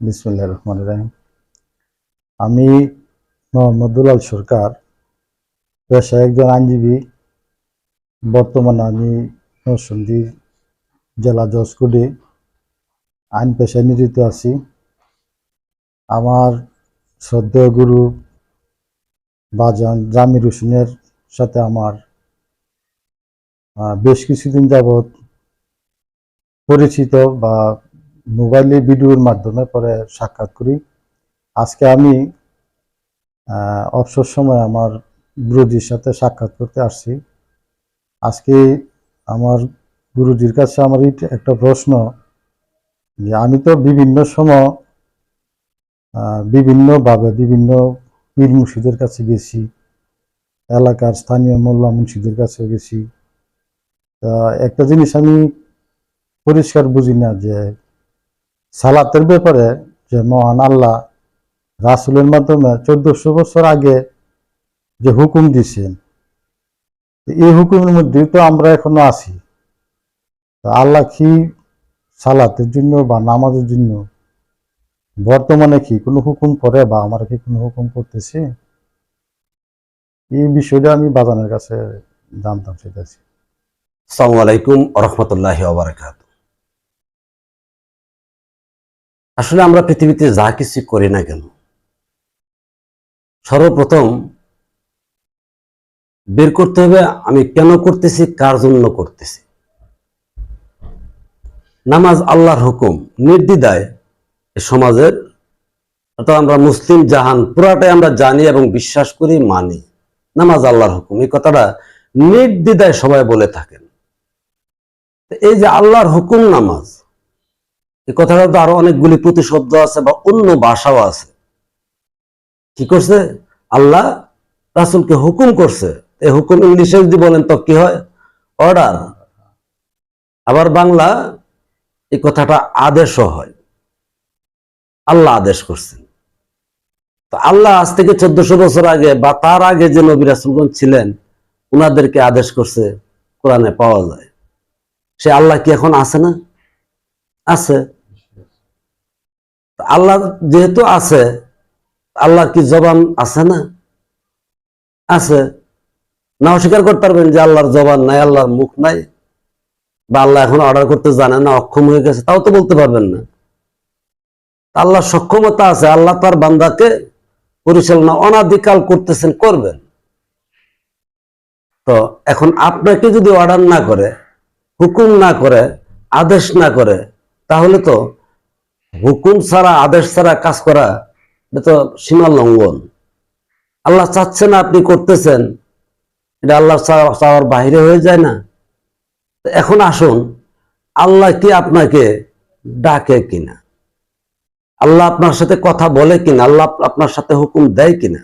বিসমুল্লাহ রহমান রাহিম। আমি মোহাম্মদ দুলাল সরকার পেশায় একজন আইনজীবী। বর্তমানে আমি নরসিংদী জেলা জজ কোর্টে আইন পেশায় নিয়োজিত আছি। আমার শ্রদ্ধেয় গুরু বাজান জামির হোসেনের সাথে আমার বেশ কিছুদিন যাবৎ পরিচিত বা মোবাইলে ভিডিওর মাধ্যমে পরে সাক্ষাৎ করি। আজকে আমি অবসর সময় আমার গুরুজির সাথে সাক্ষাৎ করতে আসছি। আজকে আমার গুরুজির কাছে আমার একটা প্রশ্ন যে, আমি তো বিভিন্ন সময় বিভিন্নভাবে বিভিন্ন পীর মুর্শিদের কাছে গেছি, এলাকার স্থানীয় মোল্লা মুন্সিদের কাছে গেছি। একটা জিনিস আমি পরিষ্কার বুঝি না যে সালাতের ব্যাপারে যে মহান আল্লাহ রাসুলের মাধ্যমে চোদ্দশো বছর আগে যে হুকুম দিছেন এই হুকুমের মধ্যে তো আমরা এখনও আছি। আল্লাহ কি সালাতের জন্য বা নামাজের জন্য বর্তমানে কি কোনো হুকুম করে বা আমার কি কোনো হুকুম করতেছে? এই বিষয়টা আমি বাজানের কাছে জানতাম সেটাছি আসসালামু আলাইকুম রহমতুল্লাহ ওবরাকাত আসলে আমরা পৃথিবীতে যা কিছু করি না কেন, সর্বপ্রথম বের করতে হবে আমি কেন করতেছি, কার জন্য করতেছি। নামাজ আল্লাহর হুকুম, নির্দ্বিধায় এ সমাজের, অর্থাৎ আমরা মুসলিম জাহান পুরাটাই আমরা জানি এবং বিশ্বাস করি, মানি। নামাজ আল্লাহর হুকুম, এই কথাটা নির্দ্বিধায় সবাই বলে থাকেন। এই যে আল্লাহর হুকুম নামাজ এই কথাটা তো আরও অনেকগুলি প্রতিশব্দ আছে বা অন্য ভাষাও আছে। কি করছে? আল্লাহ রাসুলকে হুকুম করছে। এই হুকুম ইংলিশে যদি বলেন তো কি হয়? অর্ডার আবার বাংলা এই কথাটা আদেশও হয়। আল্লাহ আদেশ করছেন। তো আল্লাহ আজ থেকে চোদ্দশো বছর আগে বা তার আগে যে নবী রাসুলগঞ্জ ছিলেন, উনাদেরকে আদেশ করছে, কোরআনে পাওয়া যায়। সে আল্লাহ কি এখন আছে না? আছে। আল্লাহ যেহেতু আছে আল্লাহ কি জবান আছে না? আছে। না, অস্বীকার করতে পারবেন যে আল্লাহর জবান নাই, আল্লাহর মুখ নাই, বা আল্লাহ এখন অর্ডার করতে জানে না, অক্ষম হয়ে গেছে, তাও তো বলতে পারবেন না। আল্লাহর সক্ষমতা আছে, আল্লাহ তার বান্দাকে পরিচালনা অনাদিকাল করতেছেন, করবেন। তো এখন আপনাকে যদি অর্ডার না করে, হুকুম না করে, আদেশ না করে, তাহলে তো হুকুম ছাড়া, আদেশ ছাড়া কাজ করা, এটা তো সীমা লঙ্ঘন। আল্লাহ চাচ্ছেন আপনি করতেছেন। এটা আল্লাহ চাওয়ার বাইরে হয়ে যায় না। এখন আসুন, আল্লাহ কি আপনাকে ডাকে কিনা? আল্লাহ আপনার সাথে কথা বলে কিনা? আল্লাহ আপনার সাথে হুকুম দেয় কিনা?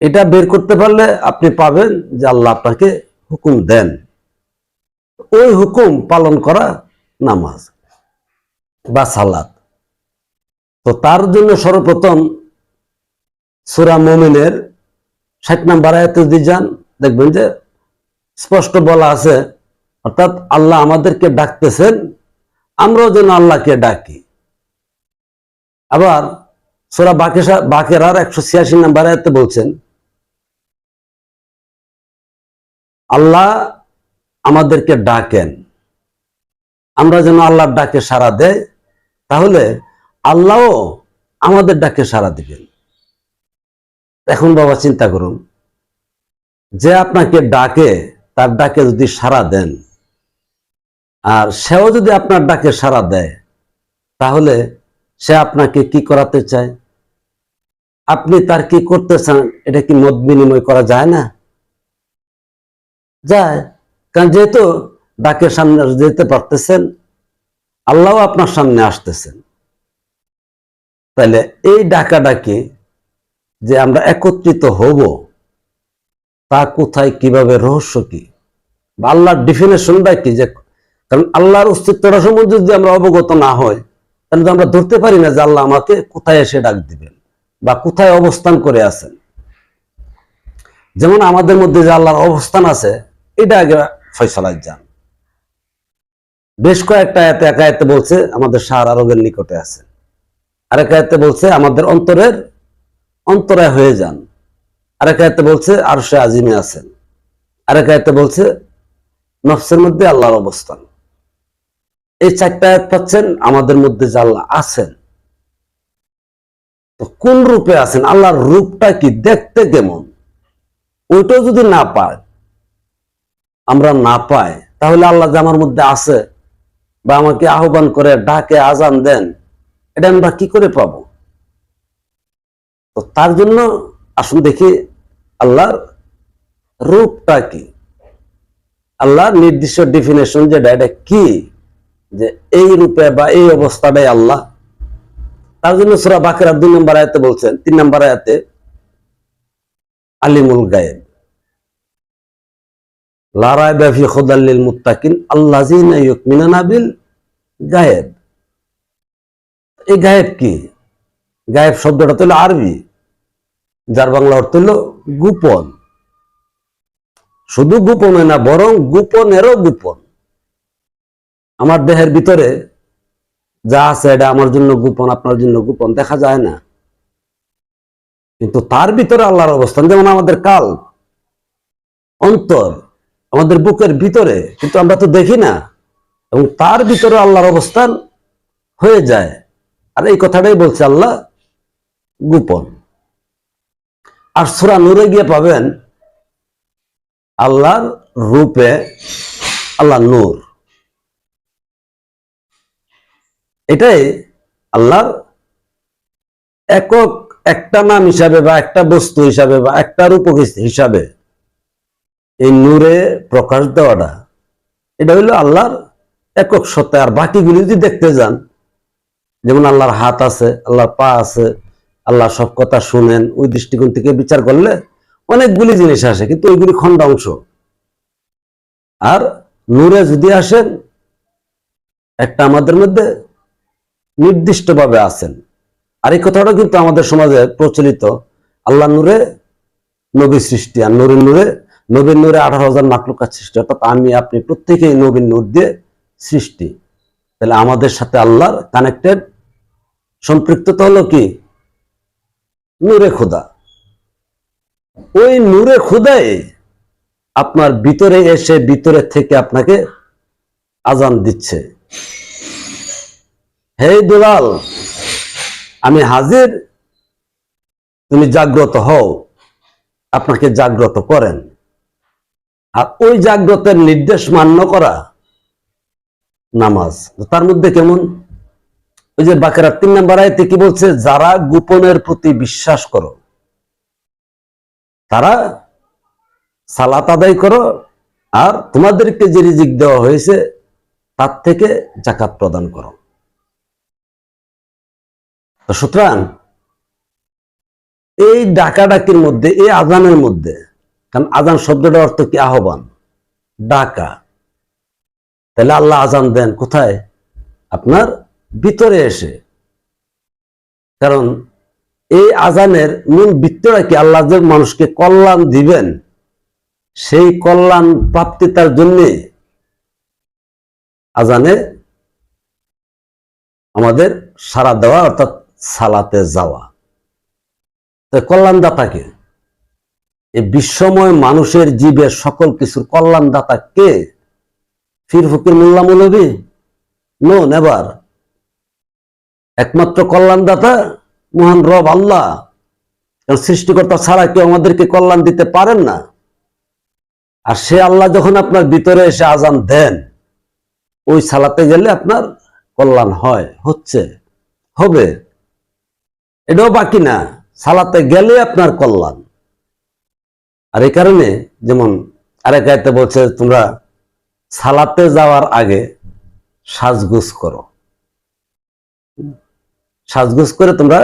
এটা বের করতে পারলে আপনি পাবেন যে আল্লাহ আপনাকে হুকুম দেন। ওই হুকুম পালন করা নামাজ। বা সালাত তো তার জন্য সর্বপ্রথম সুরা মোমিনের ষাট নাম্বার আয়াতে যদি যান, দেখবেন যে স্পষ্ট বলা আছে, অর্থাৎ আল্লাহ আমাদেরকে ডাকতেছেন, আমরাও যেন আল্লাহকে ডাকি। আবার সোরা বাকেশা, বাকেরার একশো ছিয়াশি নাম্বার আয়াতে বলছেন, আল্লাহ আমাদেরকে ডাকেন, আমরা যেন আল্লাহর ডাকে সাড়া দেয় তাহলে আল্লাহও আমাদের ডাকে সাড়া দিবেন। এখন বাবা চিন্তা করুন, যে আপনাকে ডাকে, তার ডাকে যদি সাড়া দেন, আর সেও যদি আপনার ডাকে সাড়া দেয়, তাহলে সে আপনাকে কি করাতে চায়? আপনি তার কি করতে চান? এটা কি মত বিনিময় করা যায় না? যায়। কারণ যেহেতু ডাকের সামনে যেতে পারতেছেন আল্লাহ আপনার সামনে আসতেছেন। তাহলে এই ডাকা ডাকি যে আমরা একত্রিত হব, তা কোথায়, কীভাবে, রহস্য কি? বা আল্লাহর ডিফিনেশনটা কি? যে কারণ আল্লাহর অস্তিত্বটা সম্বন্ধে যদি আমরা অবগত না হই, তাহলে তো আমরা ধরতে পারি না যে আল্লাহ আমাকে কোথায় এসে ডাক দিবেন বা কোথায় অবস্থান করে আছেন। যেমন আমাদের মধ্যে যে আল্লাহর অবস্থান আছে, এটা আগে ফয়সালায় যান। বেশ কয়েকটা এতে একা এতে বলছে, আমাদের সার রোগের নিকটে আছে। আরেক আয়াতে বলছে, আমাদের অন্তরের অন্তরায় হয়ে যান। আরেক আয়াতে বলছে আর সে আজিমে আছেন। আরেক আয়াতে বলছে, নফসের মধ্যে আল্লাহর অবস্থান। এই চারটা আয়াত পাচ্ছেন, আমাদের মধ্যে যে আল্লাহ আছেন। তো কোন রূপে আছেন? আল্লাহর রূপটা কি দেখতে কেমন? ওইটাও যদি না পায়, আমরা না পাই, তাহলে আল্লাহ যে আমার মধ্যে আছে বা আমাকে আহ্বান করে, ডাকে, আজান দেন, এটা আমরা কি করে পাবো? তো তার জন্য আসুন দেখি আল্লাহর রূপটা কি? আল্লাহর নির্দিষ্ট ডেফিনেশন যেটা এটা কি? যে এই রূপে বা এই অবস্থাটাই আল্লাহ। তার জন্য সুরা বাকের দুই নম্বর আয়াতে বলছেন, তিন নম্বর আয়াতে, আলিমুল গায়েব। গায়েব। কি? গায়েব শব্দটা আরবি গোপন। শুধু গোপনে না, বরং গোপনেরও গোপন। আমার দেহের ভিতরে যা আছে, এটা আমার জন্য গোপন, আপনার জন্য গোপন, দেখা যায় না। কিন্তু তার ভিতরে আল্লাহর অবস্থান, যেমন আমাদের কাল, অন্তর আমাদের বুকের ভিতরে, কিন্তু আমরা তো দেখি না। এবং তার ভিতরে আল্লাহর অবস্থান হয়ে যায়। আর এই কথাটাই বলছে আল্লাহ গোপন। আর সুরা নূরে গিয়ে পাবেন আল্লাহর রূপে আল্লাহ নূর। এটাই আল্লাহর একক একটা নাম হিসাবে বা একটা বস্তু হিসাবে বা একটা রূপক হিসাবে এই নূরে প্রকাশ দেওয়াটা, এটা হইল আল্লাহর একক সত্তা। আর বাকিগুলি যদি দেখতে যান, যেমন আল্লাহর হাত আছে, আল্লাহর পা আছে, আল্লাহ সব কথা শুনেন, ওই দৃষ্টিকোণ থেকে বিচার করলে অনেকগুলি জিনিস আসে, কিন্তু ওইগুলি খণ্ড অংশ। আর নূরে যদি আসেন, একটা আমাদের মধ্যে নির্দিষ্টভাবে আছেন। আর এই কথাটা কিন্তু আমাদের সমাজে প্রচলিত। আল্লাহ নূরে নবী সৃষ্টি, আর নূরের নূরে নবীর নূরে আঠারো হাজার মাকলুকাত সৃষ্টি। অর্থাৎ আমি, আপনি প্রত্যেকেই নবীর নূর দিয়ে সৃষ্টি। তাহলে আমাদের সাথে আল্লাহর কানেক্টেড সম্পৃক্ততা হলো কি? নূরে খোদা। ওই নূরে খোদাই আপনার ভিতরে এসে ভিতরে থেকে আপনাকে আজান দিচ্ছে। হে দুলাল, আমি হাজির। তুমি জাগ্রত হও। আপনাকে জাগ্রত করেন। আর ওই জাগ্রতের নির্দেশ মান্য করা নামাজ। তার মধ্যে কেমন? ওই যে বাকেরা তিন নম্বর আয়তে কি বলছে? যারা গোপনের প্রতি বিশ্বাস করো, তারা সালাত আদায় করো, আর তোমাদেরকে যে রিজিক দেওয়া হয়েছে, তার থেকে জাকাত প্রদান করো। সুতরাং এই ডাকাডাকির মধ্যে, এই আজানের মধ্যে কারণ আজান শব্দটার অর্থ কি? আহ্বান, ডাকা। তাহলে আল্লাহ আজান দেন কোথায়? আপনার ভিতরে এসে। কারণ এই আজানের মূল বৃত্তটা কি? আল্লাহ যে মানুষকে কল্যাণ দিবেন, সেই কল্যাণ প্রাপ্তিতার জন্য আজানে আমাদের সারা দেওয়া, অর্থাৎ সালাতে যাওয়া। কল্যাণদাতাকে এই বিশ্বময় মানুষের জীবের সকল কিছুর কল্যাণদাতা কে? ফির ফকির মোল্লা মৌলবী নো নেবার একমাত্র কল্যাণদাতা মহান রব আল্লাহ। সৃষ্টিকর্তা ছাড়া কেউ আমাদেরকে কল্যাণ দিতে পারেন না। আর সে আল্লাহ যখন আপনার ভিতরে এসে আজান দেন, ওই সালাতে গেলে আপনার কল্যাণ হয়, হচ্ছে, হবে। এটাও বাকি না। সালাতে গেলে আপনার কল্যাণ। আর এই কারণে যেমন আরেক আয়তে বলছে তোমরা সালাতে যাওয়ার আগে সাজগুজ করো। সাজগুজ করে তোমরা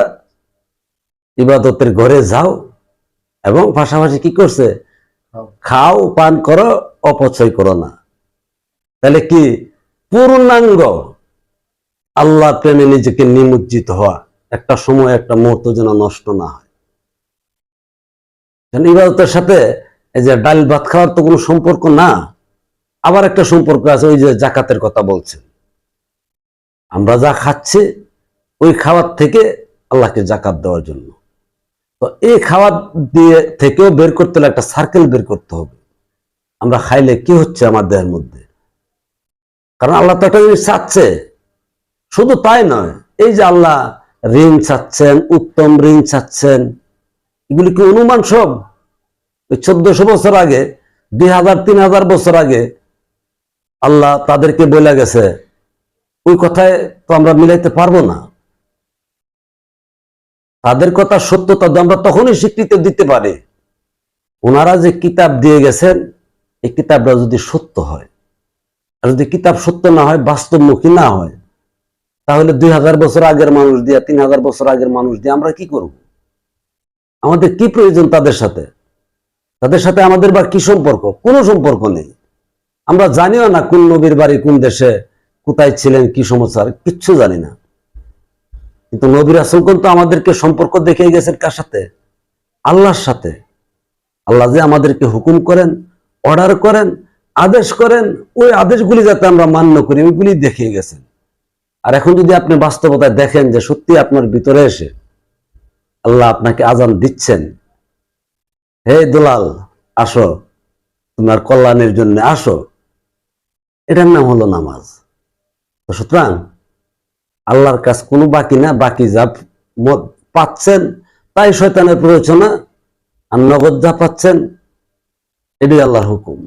ইবাদতের ঘরে যাও এবং পাশাপাশি কি করছে? খাও। পান করো অপচয় করো না। তাহলে কি পূর্ণাঙ্গ আল্লাহ প্রেমে নিজেকে নিমজ্জিত হওয়া একটা সময় একটা মুহূর্ত যেন নষ্ট না হয়? কারণ ইবাদতের সাথে এই যে ডাল ভাত খাওয়ার তো কোনো সম্পর্ক না, আবার একটা সম্পর্ক আছে, ওই যে জাকাতের কথা বলছেন। আমরা যা খাচ্ছি, ওই খাবার থেকে আল্লাহকে জাকাত দেওয়ার জন্য। তো এই খাবার দিয়ে থেকেও বের করতে হলে একটা সার্কেল বের করতে হবে। আমরা খাইলে কি হচ্ছে আমার দেহের মধ্যে? কারণ আল্লাহ তো একটা জিনিস চাচ্ছে। শুধু তাই নয়, এই যে আল্লাহ ঋণ চাচ্ছেন, উত্তম ঋণ চাচ্ছেন এগুলি কি অনুমান সব? ওই চোদ্দশো বছর আগে, দুই হাজার, তিন হাজার বছর আগে আল্লাহ তাদেরকে বলে গেছে, ওই কথায় তো আমরা মিলাইতে পারব না। তাদের কথা সত্যতা তো আমরা তখনই স্বীকৃতি দিতে পারি। ওনারা যে কিতাব দিয়ে গেছেন, এই কিতাবটা যদি সত্য হয়, আর যদি কিতাব সত্য না হয়, বাস্তবমুখী না হয়, তাহলে দুই হাজার বছর আগের মানুষ দিয়ে, তিন হাজার বছর আগের মানুষ দিয়ে আমরা কি করব? আমাদের কি প্রয়োজন তাদের সাথে? তাদের সাথে আমাদের বা কি সম্পর্ক? কোনো সম্পর্ক নেই। আমরা জানিও না কোন নবীর বাড়ি, কোন দেশে, কোথায় ছিলেন, কি সমস্যা, কিচ্ছু জানি না। কিন্তু নবীর আসল তো আমাদেরকে সম্পর্ক দেখে গেছেন কার সাথে? আল্লাহর সাথে। আল্লাহ যে আমাদেরকে হুকুম করেন, অর্ডার করেন, আদেশ করেন, ওই আদেশগুলি যাতে আমরা মান্য করি, ওইগুলি দেখিয়ে গেছেন। আর এখন যদি আপনি বাস্তবতায় দেখেন যে সত্যি আপনার ভিতরে এসে আল্লাহ আপনাকে আজান দিচ্ছেন। হে দুলাল, আসো। তোমার কল্যাণের জন্য আসো। এটার নাম হলো নামাজ। সুতরাং আল্লাহর কাজ কোনো বাকি না, বাকি যা পাচ্ছেন, তাই শয়তানের প্ররোচনা আর নগদ যা পাচ্ছেন, এটাই আল্লাহর হুকুম।